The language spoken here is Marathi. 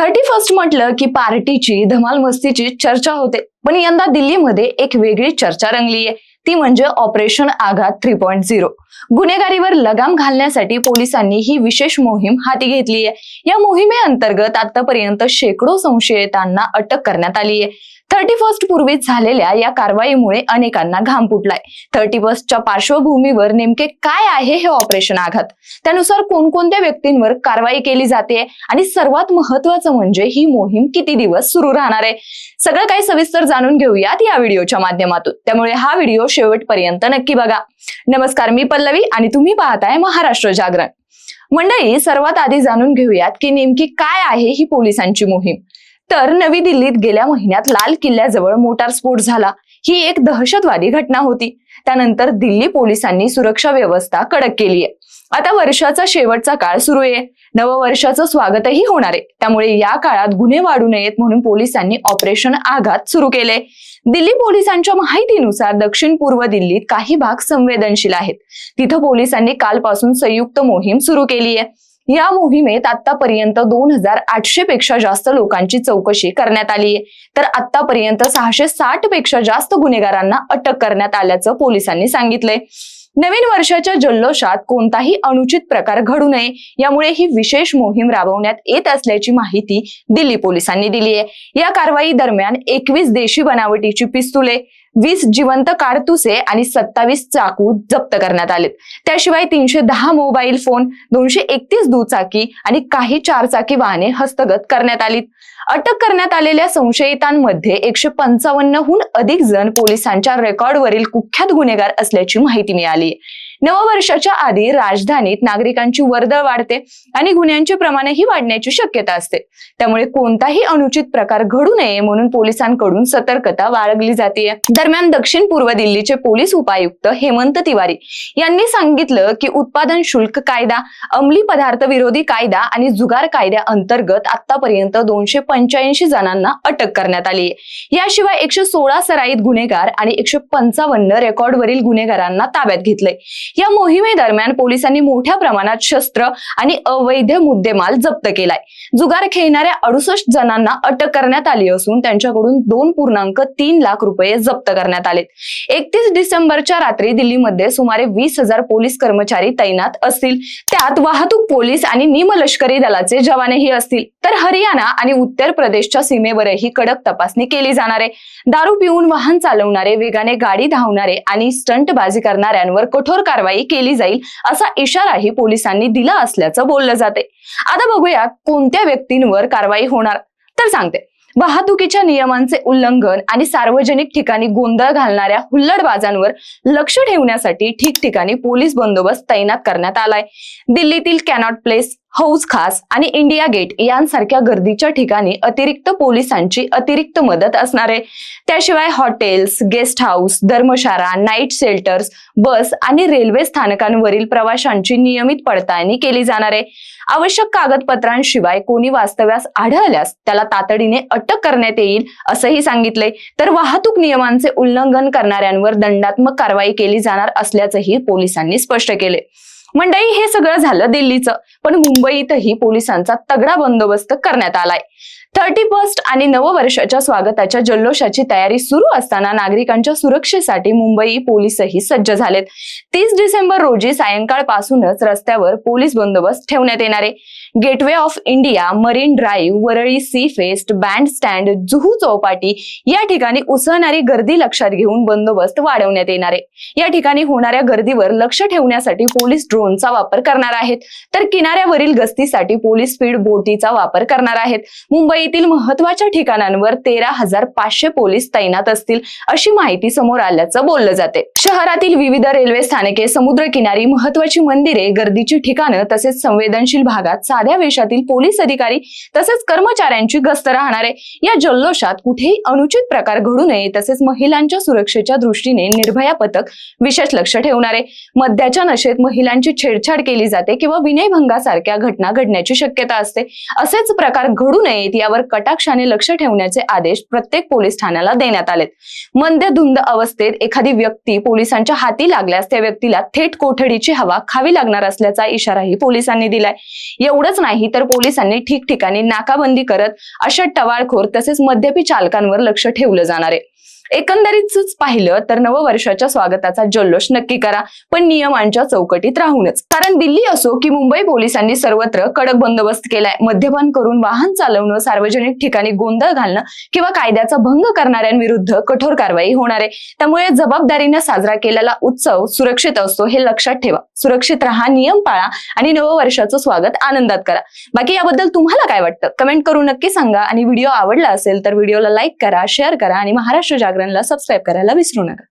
थर्टी फर्स्ट म्हटलं की पार्टीची धमाल मस्तीची चर्चा होते. पण यंदा दिल्लीमध्ये एक वेगळी चर्चा रंगली आहे ती म्हणजे ऑपरेशन आघात थ्री पॉईंट झिरो गुन्हेगारीवर लगाम घालण्यासाठी पोलिसांनी ही विशेष मोहीम हाती घेतली आहे या मोहिमेअंतर्गत आतापर्यंत शेकडो संशयितांना अटक करण्यात आली आहे थर्टी फर्स्ट पूर्वी झालेल्या या कारवाईमुळे अनेकांना घाम फुटलाय. थर्टी फर्स्टच्या पार्श्वभूमीवर नेमके काय आहे हे ऑपरेशन आघात? त्यानुसार कोणकोणत्या व्यक्तींवर कारवाई केली जाते आणि सर्वात महत्वाचं म्हणजे ही मोहीम किती दिवस सुरू राहणार आहे? सगळं काही सविस्तर जाणून घेऊयात या व्हिडिओच्या माध्यमातून. त्यामुळे हा व्हिडिओ शेवटपर्यंत नक्की बघा. नमस्कार मी पल्लवी आणि तुम्ही पाहताय महाराष्ट्र जागरण. मंडळी सर्वात आधी जाणून घेऊयात की नेमकी काय आहे ही पोलिसांची मोहीम. तर नवी दिल्लीत गेल्या महिन्यात लाल किल्ल्याजवळ मोटार स्फोट झाला. ही एक दहशतवादी घटना होती. त्यानंतर दिल्ली पोलिसांनी सुरक्षा व्यवस्था कडक केली आहे आता वर्षाचा शेवटचा काळ सुरू आहे. नववर्षाचं स्वागतही होणार आहे. त्यामुळे या काळात गुन्हे वाढू नयेत म्हणून पोलिसांनी ऑपरेशन आघात सुरू केले दिल्ली पोलिसांच्या माहितीनुसार दक्षिण पूर्व दिल्लीत काही भाग संवेदनशील आहेत. तिथं पोलिसांनी कालपासून संयुक्त मोहीम सुरू केली आहे. या मोहिमेत आतापर्यंत दोन हजार आठशे पेक्षा जास्त लोकांची चौकशी करण्यात आली आहे. तर आतापर्यंत सहाशे साठपेक्षा जास्त गुन्हेगारांना अटक करण्यात आल्याचं पोलिसांनी सांगितलंय. नवीन वर्षाच्या जल्लोषात कोणताही अनुचित प्रकार घडू नये. यामुळे ही विशेष मोहीम राबवण्यात येत असल्याची माहिती दिल्ली पोलिसांनी दिली आहे या कारवाई दरम्यान एकवीस देशी बनावटीची पिस्तुले वीस जिवंत काडतुसे आणि सत्तावीस चाकू जप्त करण्यात आलेत. त्याशिवाय तीनशे दहा मोबाईल फोन दोनशे एकतीस दुचाकी आणि काही चारचाकी वाहने हस्तगत करण्यात आली अटक करण्यात आलेल्या संशयितांमध्ये एकशे पंचावन्नहून अधिक जण पोलिसांच्या रेकॉर्डवरील कुख्यात गुन्हेगार असल्याची माहिती मिळाली. नववर्षाच्या आधी राजधानीत नागरिकांची वर्दळ वाढते आणि गुन्ह्यांचे प्रमाणही वाढण्याची शक्यता असते. त्यामुळे कोणताही अनुचित प्रकार घडू नये म्हणून पोलिसांकडून सतर्कता बाळगली जाते. दरम्यान दक्षिण पूर्व दिल्लीचे पोलीस उपायुक्त हेमंत तिवारी यांनी सांगितलं की उत्पादन शुल्क कायदा अंमली पदार्थ विरोधी कायदा आणि जुगार कायद्या अंतर्गत आतापर्यंत दोनशे पंच्याऐंशी जणांना अटक करण्यात आली आहे. याशिवाय एकशे सोळा सराईत गुन्हेगार आणि एकशे पंचावन्न रेकॉर्डवरील गुन्हेगारांना ताब्यात घेतलंय. या मोहिमेदरम्यान पोलिसांनी मोठ्या प्रमाणात शस्त्र आणि अवैध मुद्देमाल जप्त केलाय. जुगार खेळणाऱ्या अडुसष्ट जणांना अटक करण्यात आली असून त्यांच्याकडून दोन पूर्णांक तीन लाख रुपये जप्त करण्यात आले एकतीस डिसेंबरच्या रात्री दिल्लीमध्ये सुमारे वीस हजार पोलीस कर्मचारी तैनात असतील. त्यात वाहतूक पोलीस आणि निमलष्करी दलाचे जवानही असतील. तर हरियाणा आणि उत्तर प्रदेशच्या सीमेवरही कडक तपासणी केली जाणार आहे. दारू पिऊन वाहन चालवणारे वेगाने गाडी धावणारे आणि स्टंटबाजी करणाऱ्यांवर कठोर कारवाई केली जाईल असा इशाराही पोलिसांनी दिला असल्याचं बोललं जाते आता बघूया कोणत्या व्यक्तींवर कारवाई होणार तर सांगते. वाहतुकीच्या नियमांचे उल्लंघन आणि सार्वजनिक ठिकाणी गोंधळ घालणाऱ्या हुल्लडबाजांवर लक्ष ठेवण्यासाठी ठिकठिकाणी पोलीस बंदोबस्त तैनात करण्यात आलाय. दिल्लीतील कॅनॉट प्लेस हौज खास आणि इंडिया गेट यांसारख्या गर्दीच्या ठिकाणी अतिरिक्त पोलिसांची अतिरिक्त मदत असणार आहे. त्याशिवाय हॉटेल्स गेस्ट हाऊस धर्मशाळा नाईट शेल्टर्स बस आणि रेल्वे स्थानकांवरील प्रवाशांची नियमित पडताळणी केली जाणार आहे. आवश्यक कागदपत्रांशिवाय कोणी वास्तव्यास आढळल्यास त्याला तातडीने अटक करण्यात येईल असंही सांगितले तर वाहतूक नियमांचे उल्लंघन करणाऱ्यांवर दंडात्मक कारवाई केली जाणार असल्याचंही पोलिसांनी स्पष्ट केले मंडई हे सगळं झालं दिल्लीचं. पण मुंबईतही पोलिसांचा तगडा बंदोबस्त करण्यात आलाय. थर्टी फर्स्ट आणि नववर्षाच्या स्वागताच्या जल्लोषाची तयारी सुरू असताना नागरिकांच्या सुरक्षेसाठी मुंबई पोलीसही सज्ज झालेत. तीस डिसेंबर रोजी सायंकाळपासूनच रस्त्यावर पोलीस बंदोबस्त ठेवण्यात येणार आहे. Gateway of India Marine Drive Worli sea face bandstand Juhu Chowpatty या ठिकाणी उसळणारी गर्दी लक्षात घेऊन बंदोबस्त वाढवण्यात येणार आहे. या ठिकाणी होणाऱ्या गर्दीवर लक्ष ठेवण्यासाठी पोलीस ड्रोनचा वापर करणार आहेत. तर किनाऱ्यावरील गस्तीसाठी पोलीस स्पीड बोटीचा वापर करणार आहेत. मुंबई मुंबईतील महत्त्वाच्या ठिकाणांवर तेरा हजार पाचशे पोलीस तैनात असतील अशी माहिती समोर आल्याचं बोललं जाते. शहरातील विविध रेल्वे स्थानके समुद्र किनारी महत्वाची मंदिरे गर्दीची ठिकाणं तसेच संवेदनशील भागात साध्या वेशातील पोलीस अधिकारी तसेच कर्मचाऱ्यांची गस्त राहणार आहे या जल्लोषात कुठेही अनुचित प्रकार घडू नये तसेच महिलांच्या सुरक्षेच्या दृष्टीने निर्भया पथक विशेष लक्ष ठेवणार आहे मद्याच्या नशेत महिलांची छेडछाड केली जाते किंवा विनयभंगासारख्या घटना घडण्याची शक्यता असते असेच प्रकार घडू नयेत यावर कटाक्षाने लक्ष ठेवण्याचे आदेश प्रत्येक पोलीस ठाण्याला देण्यात आलेत. मंद धुंद अवस्थेत एखादी व्यक्ती पोलिसांच्या हाती लागल्यास त्या व्यक्तीला थेट कोठडीची हवा खावी लागणार असल्याचा इशाराही पोलिसांनी दिलाय. एवढंच नाही तर पोलिसांनी ठिकठिकाणी नाकाबंदी करत अशा टवाळखोर तसेच मद्यपी चालकांवर लक्ष ठेवलं जाणार आहे. एकंदरीतच पाहिलं तर नववर्षाच्या स्वागताचा जल्लोष नक्की करा पण नियमांच्या चौकटीत राहूनच. कारण दिल्ली असो की मुंबई पोलिसांनी सर्वत्र कडक बंदोबस्त केलाय मद्यपान करून वाहन चालवणं सार्वजनिक ठिकाणी गोंधळ घालणं किंवा कायद्याचा भंग करणाऱ्यांविरुद्ध कठोर कारवाई होणार आहे. त्यामुळे जबाबदारीने साजरा केलेला उत्सव सुरक्षित असतो हे लक्षात ठेवा. सुरक्षित राहा नियम पाळा आणि नववर्षाचं स्वागत आनंदात करा. बाकी याबद्दल तुम्हाला काय वाटतं? कमेंट करून नक्की सांगा. आणि व्हिडिओ आवडला असेल तर व्हिडिओला लाईक करा शेअर करा आणि महाराष्ट्र इंस्टाग्रामला सबस्क्राईब करायला विसरू नका.